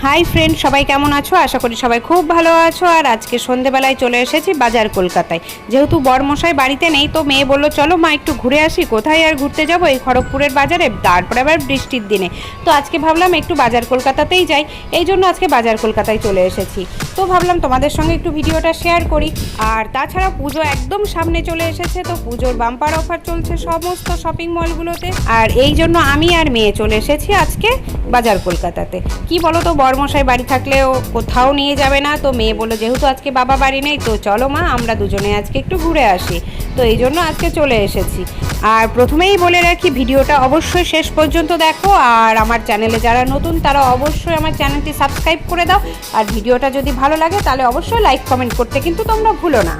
Hi friend, সবাই কেমন আছো? আশা করি সবাই খুব ভালো আছো। আর আজকে সন্ধেবেলায় চলে এসেছি বাজার কলকাতায়। যেহেতু বরমশাই বাড়িতে নেই, তো মেয়ে বলল, চলো মা, একটু ঘুরে আসি। কোথায় আর ঘুরতে যাব? এই খড়গপুরের বাজারে, তারপরে আবার বৃষ্টির দিনে। তো আজকে ভাবলাম একটু বাজার কলকাতাতেই যাই। এই জন্য আজকে বাজার কলকাতায় চলে এসেছি। তো ভাবলাম তোমাদের সঙ্গে একটু ভিডিওটা শেয়ার করি। আর তাছাড়া পুজো একদম সামনে চলে এসেছে, তো পুজোর বাম্পার অফার চলছে সমস্ত শপিং মলগুলোতে আর এই জন্য আমি আর মেয়ে চলে এসেছি আজকে বাজার কলকাতাতে। কি বলো তো, বরমশাই বাড়ি থাকলেও কোথাও নিয়ে যাবে না, তো মেয়ে বলল যেহেতু আজকে বাবা বাড়ি নেই, তো চলো মা, আমরা দুজনে আজকে একটু ঘুরে আসি। তো এই জন্য আজকে চলে এসেছি। আর প্রথমেই বলে রাখি, ভিডিওটা অবশ্যই শেষ পর্যন্ত দেখো। আর আমার চ্যানেলে যারা নতুন, তারা অবশ্যই আমার চ্যানেলটি সাবস্ক্রাইব করে দাও। আর ভিডিওটা যদি ভালো লাগে, তাহলে অবশ্যই লাইক কমেন্ট করতে কিন্তু তোমরা ভুলো না।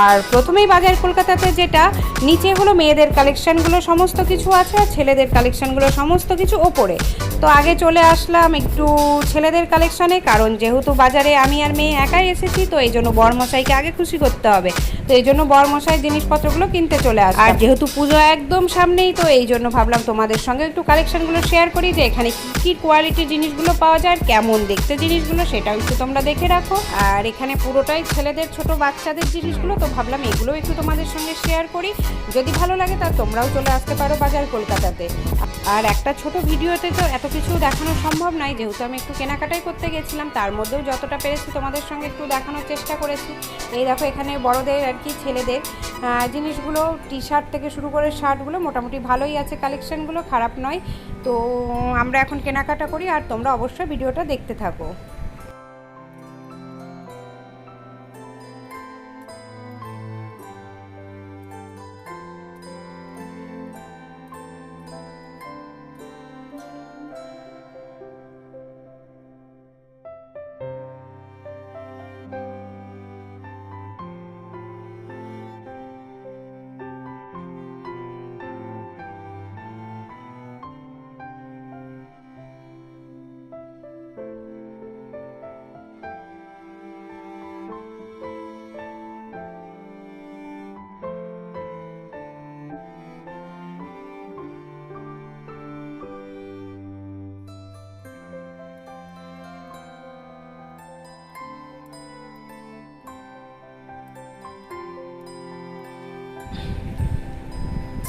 আর প্রথমেই বাজার কলকাতাতে যেটা, নিচে হলো মেয়েদের কালেকশানগুলো সমস্ত কিছু আছে আর ছেলেদের কালেকশনগুলো সমস্ত কিছু ওপরে। তো আগে চলে আসলাম একটু ছেলেদের কালেকশানে, কারণ যেহেতু বাজারে আমি আর মেয়ে একাই এসেছি, তো এই জন্য বরমশাইকে আগে খুশি করতে হবে। তো এই জন্য বরমশাই জিনিসপত্রগুলো কিনতে চলে আসে আর যেহেতু পুজো একদম সামনেই, তো এই জন্য ভাবলাম তোমাদের সঙ্গে একটু কালেকশনগুলো শেয়ার করি যে এখানে কী কী কোয়ালিটির জিনিসগুলো পাওয়া যায়, কেমন দেখতে জিনিসগুলো সেটাও একটু তোমরা দেখে রাখো। আর এখানে পুরোটাই ছেলেদের, ছোট বাচ্চাদের জিনিসগুলো, তো ভাবলাম এগুলো একটু তোমাদের সঙ্গে শেয়ার করি। যদি ভালো লাগে তা তোমরাও চলে আসতে পারো বাজার কলকাতাতে। আর একটা ছোট ভিডিওতে তো এত কিছু দেখানো সম্ভব নয়, যেহেতু আমি একটু কেনাকাটাই করতে গেছিলাম, তার মধ্যেও যতটা পেরেছি তোমাদের সঙ্গে একটু দেখানোর চেষ্টা করেছি। এই দেখো এখানে বড়দের আর কি ছেলেদের। জিনিসগুলো টি শার্ট থেকে শুরু করে শার্টগুলো মোটামুটি ভালোই আছে কালেকশানগুলো খারাপ নয়। তো আমরা এখন কেনাকাটা করি আর তোমরা অবশ্যই ভিডিওটা দেখতে থাকো।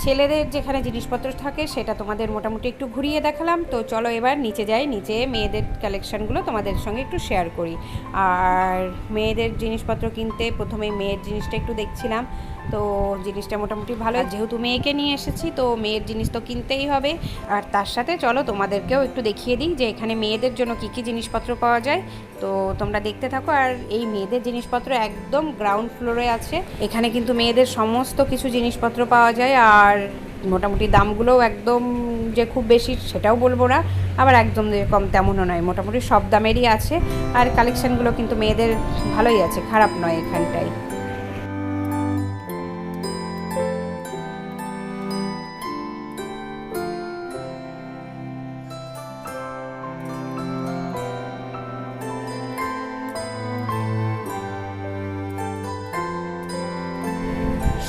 ছেলেদের যেখানে জিনিসপত্র থাকে সেটা তোমাদের মোটামুটি একটু ঘুরিয়ে দেখালাম। তো চলো এবার নিচে যাই, নিচে মেয়েদের কালেকশানগুলো তোমাদের সঙ্গে একটু শেয়ার করি। আর মেয়েদের জিনিসপত্র কিনতে প্রথমে মেয়ের জিনিসটা একটু দেখছিলাম। তো জিনিসটা মোটামুটি ভালো যেহেতু মেয়েকে নিয়ে এসেছি, তো মেয়ের জিনিস তো কিনতেই হবে। আর তার সাথে চলো তোমাদেরকেও একটু দেখিয়ে দিই যে এখানে মেয়েদের জন্য কী কী জিনিসপত্র পাওয়া যায়। তো তোমরা দেখতে থাকো, আর এই মেয়েদের জিনিসপত্র একদম গ্রাউন্ড ফ্লোরে আছে। এখানে কিন্তু মেয়েদের সমস্ত কিছু জিনিসপত্র পাওয়া যায়, আর মোটামুটি দামগুলোও একদম যে খুব বেশি সেটাও বলব না, আবার একদম কম তেমনও নয়, মোটামুটি সব দামেরই আছে। আর কালেকশনগুলো কিন্তু মেয়েদের ভালোই আছে, খারাপ নয় এখানটায়।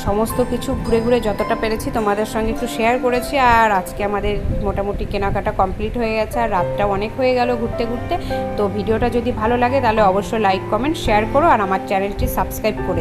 সমস্ত কিছু ঘুরে ঘুরে যতটা পেরেছি তোমাদের সঙ্গে একটু শেয়ার করেছি। আর আজকে আমাদের মোটামুটি কেনাকাটা কমপ্লিট হয়ে গেছে আর রাতটা অনেক হয়ে গেল ঘুরতে ঘুরতে। তো ভিডিওটা যদি ভালো লাগে তাহলে অবশ্যই লাইক কমেন্ট শেয়ার করো আর আমার চ্যানেলটি সাবস্ক্রাইব করে